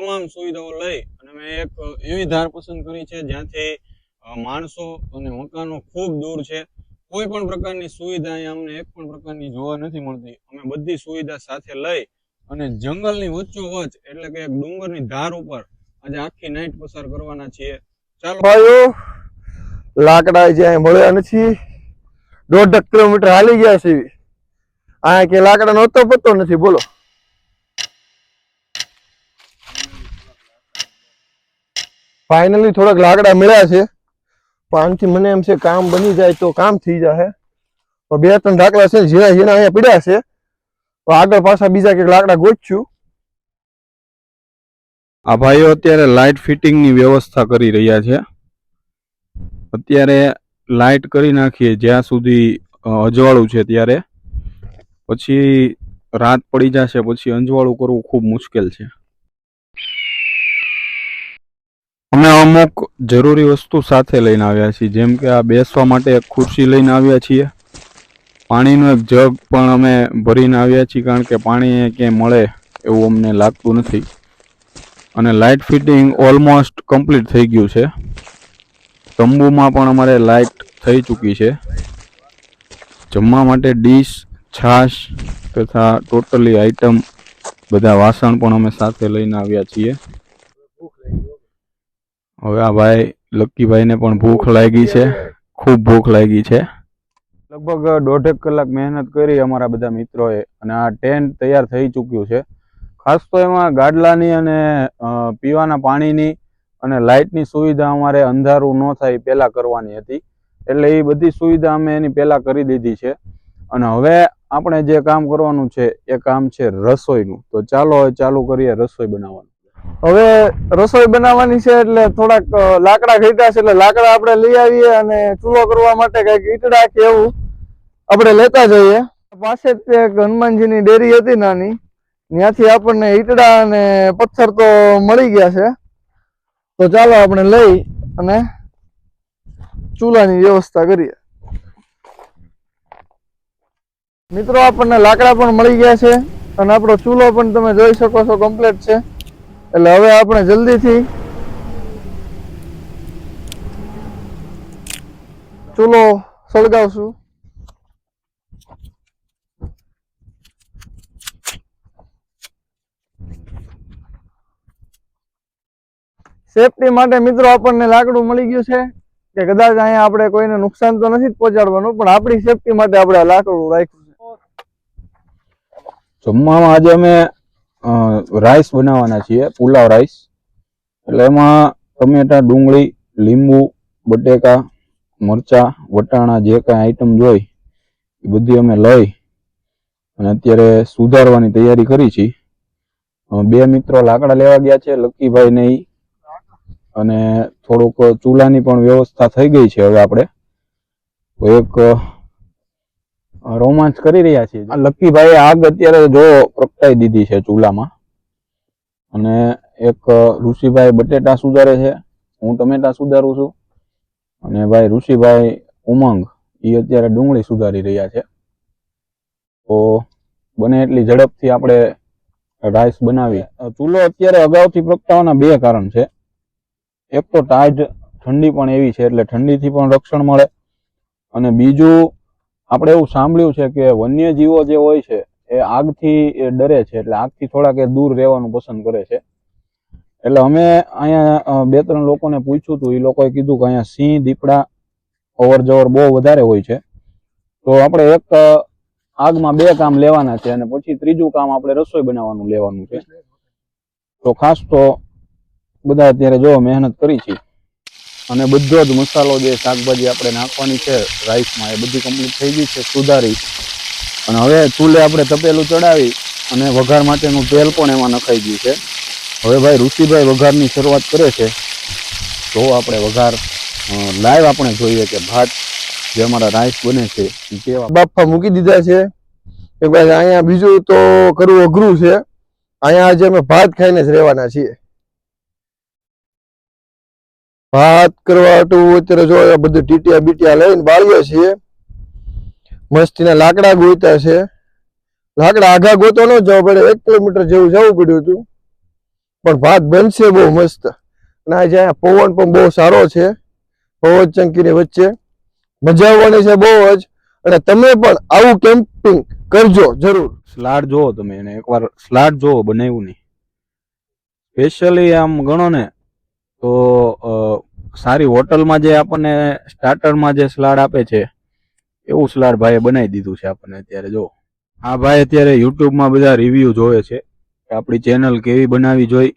તમામ સુવિધાઓ લઈ અને મેં એક એવી ધાર પસંદ કરી છે, જ્યાંથી માણસો અને મકાનો ખૂબ દૂર છે. કોઈ પણ પ્રકારની સુવિધા અહીંયા અમને એક પણ પ્રકારની જોવા નથી મળતી. અમે બધી સુવિધા સાથે લઈ અને જંગલની વચ્ચોવચ એટલે કે એક ડુંગરની ધાર ઉપર, આજે આખી નાઈટ પસાર કરવાના છીએ. ચાલો. ભાઈઓ લાકડા જ્યાં મળ્યા નથી, દોઢ કિલોમીટર હાલી ગયા છે. આ કે લાકડા નહોતો પતો નથી. બોલો. ફાઇનલી થોડાક લાકડા મળ્યા છે. પણ આનાથી મને એમ છે કામ બની જાય તો કામ થઈ જશે બે ત્રણ લાકડા છે ઝીણા જેના અહીંયા પડ્યા છે. તો આગળ પાછા બીજા કંઈક લાકડા ગોતશું આ ભાઈઓ અત્યારે લાઇટ ફિટિંગની વ્યવસ્થા કરી રહ્યા છે. અત્યારે લાઇટ કરી નાખીએ જ્યાં સુધી અજવાળું છે ત્યારે. પછી રાત પડી જશે, પછી અંજવાળું કરવું ખૂબ મુશ્કેલ છે. અમે અમુક જરૂરી વસ્તુ સાથે લઈને આવ્યા છીએ, જેમ કે આ બેસવા માટે એક ખુરશી લઈને આવ્યા છીએ. પાણીનો એક જગ પણ અમે ભરીને આવ્યા છીએ, કારણ કે પાણી ક્યાંય મળે એવું અમને લાગતું નથી. અને લાઇટ ફિટિંગ ઓલમોસ્ટ કમ્પ્લીટ થઈ ગયું છે. તંબુમાં પણ અમારે લાઇટ થઈ ચૂકી છે. જમવા માટે ડીશ, છાશ તથા ટોટલી આઈટમ બધા વાસણ પણ અમે સાથે લઈને આવ્યા છીએ. હવે આ ભાઈ, લક્કીભાઈને પણ ભૂખ લાગી છે. ખૂબ ભૂખ લાગી છે. લગભગ દોઢેક કલાક મહેનત કરી અમારા બધા મિત્રોએ અને આ ટેન્ટ તૈયાર થઈ ચૂક્યું છે. ખાસ તો એમાં ગાડલાની અને પીવાના પાણીની અને લાઇટની સુવિધા અમારે અંધારું ન થાય પહેલાં કરવાની હતી. એટલે એ બધી સુવિધા અમે એની પહેલાં કરી દીધી છે. અને હવે આપણે જે કામ કરવાનું છે, એ કામ છે રસોઈનું. તો ચાલો હવે ચાલુ કરીએ રસોઈ બનાવવાનું. હવે રસોઈ બનાવવાની છે એટલે થોડાક લાકડા ખરીદ્યા છે એટલે લાકડા આપણે લઈ આવીએ અને ચૂલો કરવા માટે કંઈક ઈટડા કે એવું આપણે લેતા જઈએ. પાસે જ એક હનુમાનજીની ડેરી હતી નાની. ત્યાંથી આપણને ઈટડા અને પથ્થર તો મળી ગયા છે. તો ચાલો આપણે લઈ અને ચૂલાની વ્યવસ્થા કરીએ. મિત્રો, આપણને લાકડા પણ મળી ગયા છે અને આપણો ચૂલો પણ તમે જોઈ શકો છો કમ્પ્લીટ છે. એટલે હવે આપણે જલ્દીથી ચૂલો સળગાવશું. સેફટી માટે મિત્રો આપણને લાકડું મળી ગયું છે કે કદાચ અહીંયા આપણે કોઈને નુકસાન તો નથી જ પહોંચાડવાનું, પણ આપણી સેફટી માટે આપણે લાકડું રાખ્યું છે. જમવામાં આજે અમે રાઈસ બનાવવાના છીએ, પુલાવ રાઈસ એટલે એમાં ટમેટા, ડુંગળી, લીંબુ, બટેકા, મરચા, વટાણા, જે કાંઈ આઈટમ જોઈ, એ બધી અમે લઈ અને અત્યારે સુધારવાની તૈયારી કરી છે બે મિત્રો લાકડા લેવા ગયા છે, લક્કીભાઈ ને અને થોડુંક ચૂલાની પણ વ્યવસ્થા થઈ ગઈ છે હવે આપણે. એક રોમાંચ કરી રહ્યા છીએ. લક્કીભાઈ આગ અત્યારે જો પ્રગટાઈ દીધી છે ચૂલામાં, અને એક ઋષિભાઈ બટેટા સુધારે છે. હું ટમેટા સુધારું છું. અને ભાઈ ઋષિભાઈ ઉમંગ એ અત્યારે ડુંગળી સુધારી રહ્યા છે. તો બને એટલી ઝડપથી આપણે રાઈસ બનાવી. ચૂલો અત્યારે અગાઉથી પ્રગટાવાના બે કારણ છે. એક તો ટાઈટ ઠંડી પણ એવી છે, એટલે ઠંડીથી પણ રક્ષણ મળે. અને બીજું આપણે એવું સાંભળ્યું છે કે વન્યજીવો જે હોય છે, એ આગથી ડરે છે, એટલે આગથી થોડાક એ દૂર રહેવાનું પસંદ કરે છે. એટલે અમે અહીંયા બે ત્રણ લોકોને પૂછ્યું હતું એ લોકોએ કીધું કે અહીંયા સિંહ, દીપડા અવર જવર બહુ વધારે હોય છે. તો આપણે એક આગમાં બે કામ લેવાના છે અને પછી ત્રીજું કામ આપણે રસોઈ બનાવવાનું લેવાનું છે. તો ખાસ તો બધા અત્યારે જો મહેનત કરી છે. અને બધો જ મસાલો જે શાકભાજી આપણે નાખવાની છે રાઈસમાં એ બધી કમ્પ્લીટ થઈ ગઈ છે, સુધારી. અને હવે ચૂલે આપણે તપેલું ચડાવી અને વઘાર માટેનું તેલ પણ એમાં નખાઈ ગયું છે. હવે ભાઈ ઋષિભાઈ વઘારની શરૂઆત કરે છે. તો આપણે વઘાર લાઈવ આપણે જોઈએ કે ભાત જે અમારા રાઈસ બને છે એ કેવા બાફા મૂકી દીધા છે. કે ભાઈ અહીંયા બીજું તો કરવું અઘરું છે. અહીંયા આજે અમે ભાત ખાઈને જ રહેવાના છીએ. ભાત કરવા હાટુ અત્યારે જો આ બધું ટીટિયા બીટિયા લઈને બાળીએ છીએ. મસ્તીના લાકડા ગોતા છે. લાકડા આઘા ગોતો ન જવું પડે, એક કિલોમીટર જેવું જવું પડ્યું હતું. પણ ભાત બનશે બહુ મસ્ત. અને આજે પવન પણ બહુ સારો છે. પવન ચંકીની વચ્ચે. મજા આવવાની છે બહુ જ. અને તમે પણ આવું કેમ્પિંગ કરજો જરૂર. સ્લાડ જોવો તમે એને એકવાર. સ્લાડ જોવો બનાવ્યું નહીં. સ્પેશિયલી આમ ગણો ને તો સારી હોટલમાં જે આપણને સ્ટાર્ટરમાં જે સલાડ આપે છે, એવું સલાડ ભાઈએ બનાવી દીધું છે આપણને અત્યારે, જો. આ ભાઈ અત્યારે યુટ્યુબમાં બધા રિવ્યૂ જોવે છે, કે આપણી ચેનલ કેવી બનાવી જોઈ,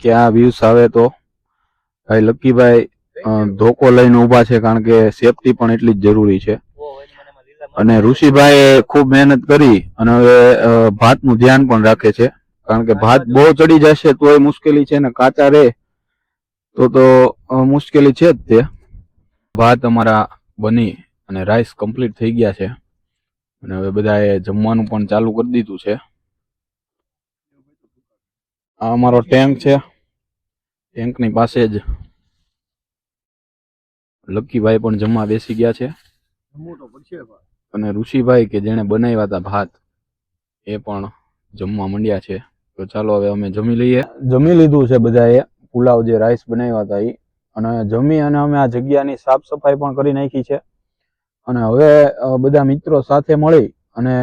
કે આ વ્યૂઝ આવે તો. ભાઈ લક્કીભાઈ ધોકો લઈને ઊભા છે, કારણ કે સેફટી પણ એટલી જ જરૂરી છે. અને ઋષિભાઈએ ખૂબ મહેનત કરી, અને હવે ભાતનું ધ્યાન પણ રાખે છે, કારણ કે ભાત બહુ ચડી જશે તોય મુશ્કેલી છે ને કાચા રહે તો તો મુશ્કેલી છે જ તે. ભાત અમારા બની અને રાઈસ કમ્પ્લીટ થઈ ગયા છે. અને હવે બધાએ જમવાનું પણ ચાલુ કરી દીધું છે. આ અમારો ટેન્ક છે. ટેન્કની પાસે જ લક્કીભાઈ પણ જમવા બેસી ગયા છે. અને ઋષિભાઈ કે જેણે બનાવ્યા હતા ભાત, એ પણ જમવા માંડ્યા છે. તો ચાલો હવે અમે જમી લઈએ. જમી લીધું છે બધાએ. પુલાવ જે રાઈસ બનાવ્યા હતા એ અને જમી અને અમે આ જગ્યાની સાફ સફાઈ પણ કરી નાખી છે. અને હવે બધા મિત્રો સાથે મળી અને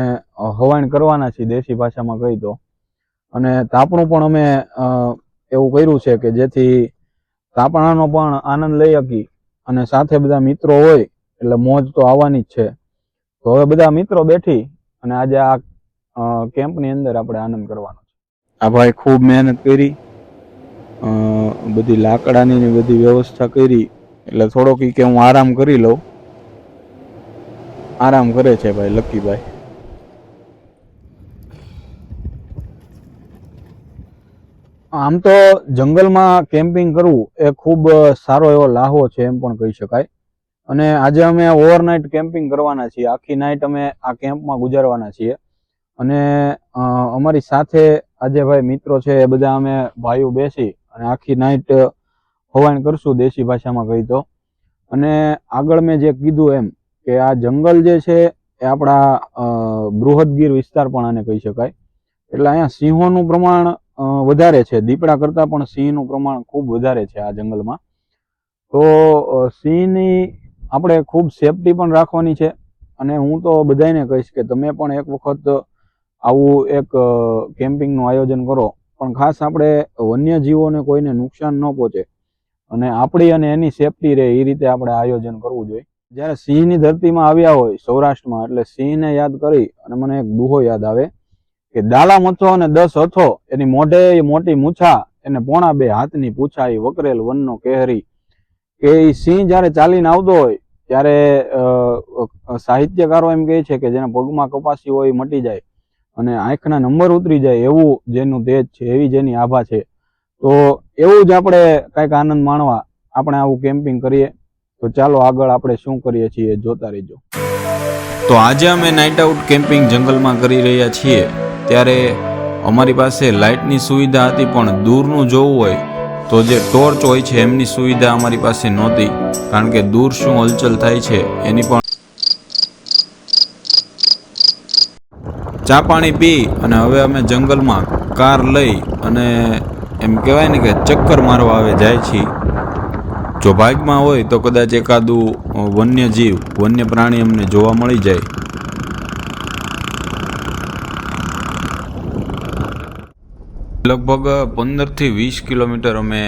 હવાણ કરવાના છીએ દેશી ભાષામાં કહી તો. અને તાપણું પણ અમે એવું કર્યું છે કે જેથી તાપણાનો પણ આનંદ લઈ શકી અને સાથે બધા મિત્રો હોય, એટલે મોજ તો આવવાની જ છે. તો હવે બધા મિત્રો બેઠી અને આજે આ કેમ્પની અંદર આપણે આનંદ કરવાનો છે. આ ભાઈ ખૂબ મહેનત કરી. બધી લાકડાની ને બધી વ્યવસ્થા કરી, એટલે થોડોક કે હું આરામ કરી લઉં. આરામ કરે છે ભાઈ લક્કીભાઈ આમ તો જંગલમાં કેમ્પિંગ કરવું એ ખૂબ સારો એવો લાહો છે એમ પણ કહી શકાય. અને આજે અમે ઓવરનાઇટ કેમ્પિંગ કરવાના છીએ. આખી નાઇટ અમે આ કેમ્પમાં ગુજારવાના છીએ. અને અમારી સાથે આજે ભાઈ મિત્રો છે, એ બધા અમે ભાઈઓ બેસી અને આખી નાઇટ હોવાણ કરશું દેશી ભાષામાં કહી તો. અને આગળ મેં જે કીધું એમ કે આ જંગલ જે છે એ આપણા બૃહદગીર વિસ્તાર પણ આને કહી શકાય. એટલે અહીંયા સિંહોનું પ્રમાણ વધારે છે. દીપડા કરતાં પણ સિંહનું પ્રમાણ ખૂબ વધારે છે આ જંગલમાં. તો સિંહની આપણે ખૂબ સેફટી પણ રાખવાની છે. અને હું તો બધાને કહીશ કે તમે પણ એક વખત આવું એક કેમ્પિંગનું આયોજન કરો. પણ ખાસ આપણે વન્યજીવોને કોઈને નુકસાન ન પહોંચે અને આપણી અને એની સેફટી રહે એ રીતે આપણે આયોજન કરવું જોઈએ. જ્યારે સિંહની ધરતીમાં આવ્યા હોય સૌરાષ્ટ્રમાં, એટલે સિંહને યાદ કરી અને મને એક દુહો યાદ આવે કે દાલા મથો અને દસ હથો, એની મોઢે મોટી મૂછા, એને પોણા બે હાથની પૂછા એ વકરેલ વનનો કેહરી. કે એ સિંહ જ્યારે ચાલીને આવતો હોય, ત્યારે સાહિત્યકારો એમ કહે છે કે જેના પગમાં કપાસી હોય મટી જાય. અને આંખના નંબર ઉતરી જાય એવું જેનું તેજ છે, એવી જેની આભા છે. તો એવું જ આપણે કાંઈક આનંદ માણવા આપણે આવું કેમ્પિંગ કરીએ. તો ચાલો આગળ આપણે શું કરીએ છીએ જોતા રહેજો. તો આજે અમે નાઇટ આઉટ કેમ્પિંગ જંગલમાં કરી રહ્યા છીએ. ત્યારે અમારી પાસે લાઇટની સુવિધા હતી, પણ દૂરનું જોવું હોય તો જે ટોર્ચ હોય છે, એમની સુવિધા અમારી પાસે નહોતી. કારણ કે દૂર શું હલચલ થાય છે, એની પણ ચા પાણી પી અને હવે અમે જંગલમાં કાર લઈ અને એમ કહેવાય ને કે ચક્કર મારવા આવે જાય છીએ. જો ભાગમાં હોય તો કદાચ એકાદું વન્ય જીવ વન્ય પ્રાણી અમને જોવા મળી જાય. લગભગ પંદરથી વીસ કિલોમીટર અમે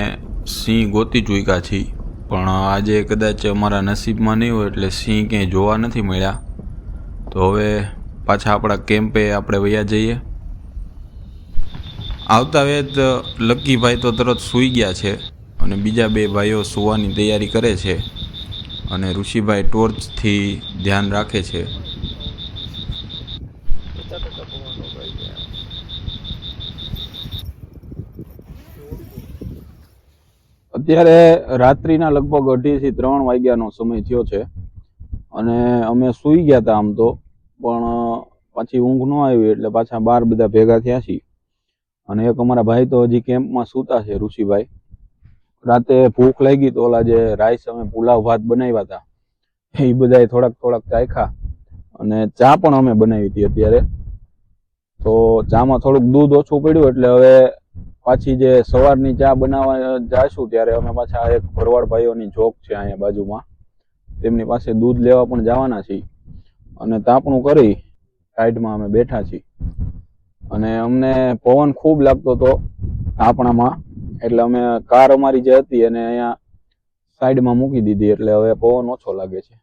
સિંહ ગોતી ચૂક્યા છીએ. પણ આજે કદાચ અમારા નસીબમાં નહીં હોય એટલે સિંહ ક્યાંય જોવા નથી મળ્યા. તો હવે પાછા આપણા કેમ્પે આપણે વયા જઈએ. આવતા વેત લક્કીભાઈ તો તરત સૂઈ ગયા છે અને બીજા બે ભાઈઓ સૂવાની તૈયારી કરે છે અને ઋષિભાઈ ટોર્ચથી ધ્યાન રાખે છે. અત્યારે રાત્રિના લગભગ અઢીથી ત્રણ વાગ્યાનો સમય થયો છે અને અમે સૂઈ ગયા હતા આમ તો, પણ પાછી ઊંઘ ન આવી એટલે પાછા બાર બધા ભેગા થયા છીએ. અને એક અમારા ભાઈ તો હજી કેમ્પમાં સૂતા છે, ઋષિભાઈ. રાતે ભૂખ લાગી તો ઓલા જે રાઈસ અમે પુલાવ ભાત બનાવ્યા હતા, એ બધાએ થોડાક થોડાક ચાખ્યા અને ચા પણ અમે બનાવી હતી અત્યારે. તો ચામાં થોડુંક દૂધ ઓછું પડ્યું એટલે હવે પાછી જે સવારની ચા બનાવવા જાશું ત્યારે અમે પાછા એક ભરવાડ ભાઈઓની જોક છે અહીંયા બાજુમાં. તેમની પાસે દૂધ લેવા પણ જવાના છીએ. અને તાપણું કરી સાઈડમાં અમે બેઠા છીએ. અને અમને પવન ખૂબ લાગતો હતો આપણામાં. એટલે અમે કાર અમારી જે હતી એને અહીંયા સાઈડમાં મૂકી દીધી. એટલે હવે પવન ઓછો લાગે છે.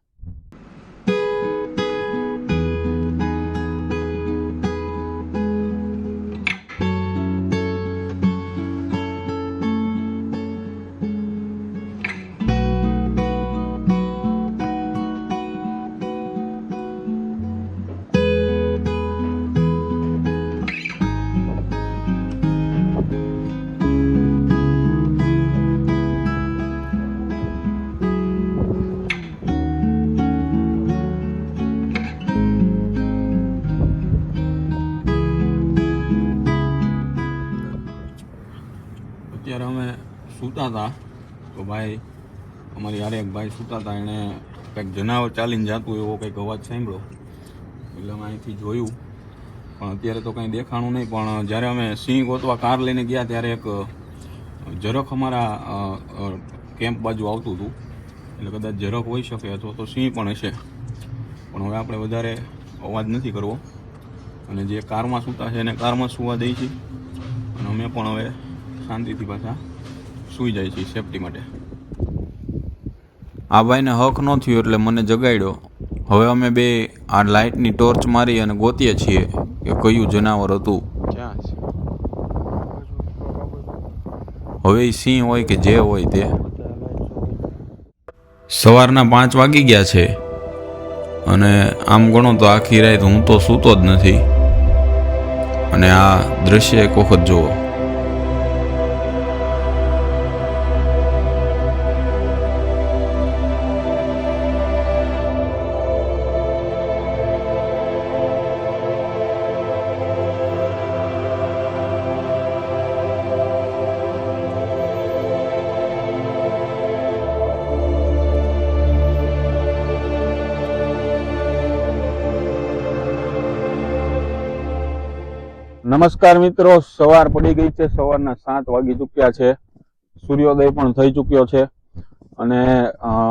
સૂતા હતા તો ભાઈ, અમારી યારે એક ભાઈ સૂતા હતા એણે કંઈક જનાવર ચાલીને જતું એવો કંઈક અવાજ સાંભળ્યો. એટલે અમે અહીંથી જોયું. પણ અત્યારે તો કંઈ દેખાણું નહીં, પણ જ્યારે અમે સિંહ ગોતવા કાર લઈને ગયા ત્યારે એક ઝરખ અમારા કેમ્પ બાજુ આવતું હતું. એટલે કદાચ ઝરખ હોઈ શકે અથવા તો સિંહ પણ હશે. પણ હવે આપણે વધારે અવાજ નથી કરવો. અને જે કારમાં સૂતા છે એને કારમાં સુવા દઈ છીએ અને અમે પણ હવે શાંતિથી પાછા સૂઈ જાય છે સેફટી માટે. આ ભાઈને હક ન થયો એટલે મને જગાડ્યો. હવે અમે બે આ લાઇટની ટોર્ચ મારી અને ગોતીએ છીએ કે કયું જનાવર હતું. હવે સિંહ હોય કે જે હોય તે. સવારના પાંચ વાગી ગયા છે. અને આમ ગણો તો આખી રાત હું તો સૂતો જ નથી. અને આ દ્રશ્ય એક વખત જુઓ. નમસ્કાર મિત્રો, સવાર પડી ગઈ છે, સવારના સાત વાગી ચૂક્યા છે. સૂર્યોદય પણ થઈ ચૂક્યો છે. અને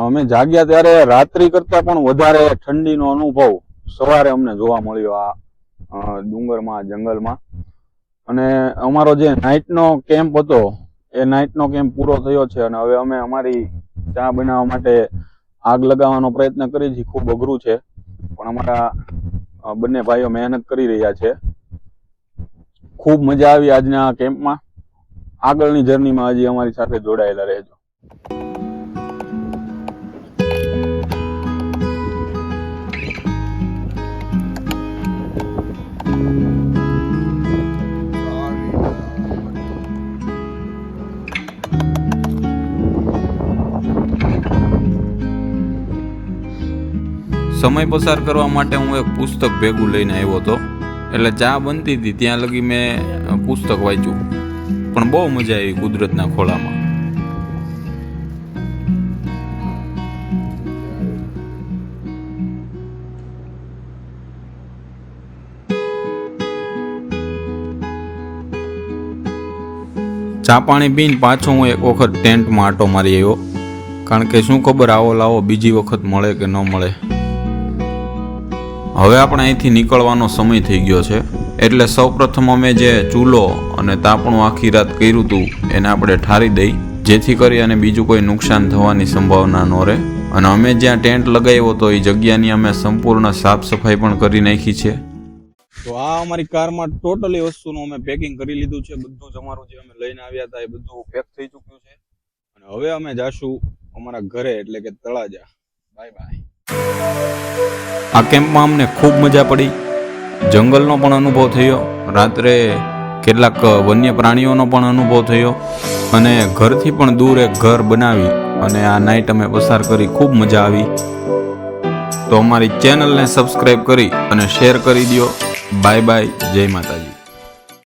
અમે જાગ્યા ત્યારે રાત્રિ કરતા પણ વધારે ઠંડીનો અનુભવ સવારે અમને જોવા મળ્યો આ ડુંગરમાં, જંગલમાં. અને અમારો જે નાઇટનો કેમ્પ હતો, એ નાઇટનો કેમ્પ પૂરો થયો છે અને હવે અમે અમારી ચા બનાવવા માટે આગ લગાવવાનો પ્રયત્ન કરીએ છીએ ખૂબ અઘરું છે. પણ અમારા બંને ભાઈઓ મહેનત કરી રહ્યા છે. ખૂબ મજા આવી આજના આ કેમ્પમાં. આગળની જર્નીમાં હજી અમારી સાથે જોડાયેલા રહેજો. સમય પસાર કરવા માટે હું એક પુસ્તક ભેગું લઈને આવ્યો હતો. એટલે ચા બનતી હતી, ત્યાં લગી મેં પુસ્તક વાંચ્યું. પણ બહુ મજા આવી કુદરતના ખોળામાં. ચા પાણી પીને પાછો હું એક વખત ટેન્ટમાં આટો મારી આવ્યો. કારણ કે શું ખબર આવો લાવો બીજી વખત મળે કે ન મળે. હવે આપણે અહીંથી નીકળવાનો સમય થઈ ગયો છે. એટલે સૌપ્રથમ અમે જે ચૂલો અને તાપણું આખી રાત કર્યું હતું, એને આપણે ઠારી દઈ, જેથી કરી અને બીજું કોઈ નુકસાન થવાની સંભાવના ન રહે. અને અમે જ્યાં ટેન્ટ લગાવ્યો હતો, એ જગ્યાની અમે સંપૂર્ણ સાફ સફાઈ પણ કરી નાખી છે. તો આ અમારી કારમાં ટોટલી વસ્તુનું અમે પેકિંગ કરી લીધું છે. બધું જ અમારું જે અમે લઈને આવ્યા હતા, એ બધું પેક થઈ ચૂક્યું છે. અને હવે અમે જાશું અમારા ઘરે, એટલે કે તળાજા. Bye bye. આ કેમ્પમાં અમને ખૂબ મજા પડી. જંગલનો પણ અનુભવ થયો. રાત્રે કેટલાક વન્ય પ્રાણીઓનો પણ અનુભવ થયો. અને ઘરથી પણ દૂર એક ઘર બનાવી અને આ નાઇટ અમે પસાર કરી ખૂબ મજા આવી. તો અમારી ચેનલને સબસ્ક્રાઈબ કરી અને શેર કરી દો બાય બાય જય માતાજી.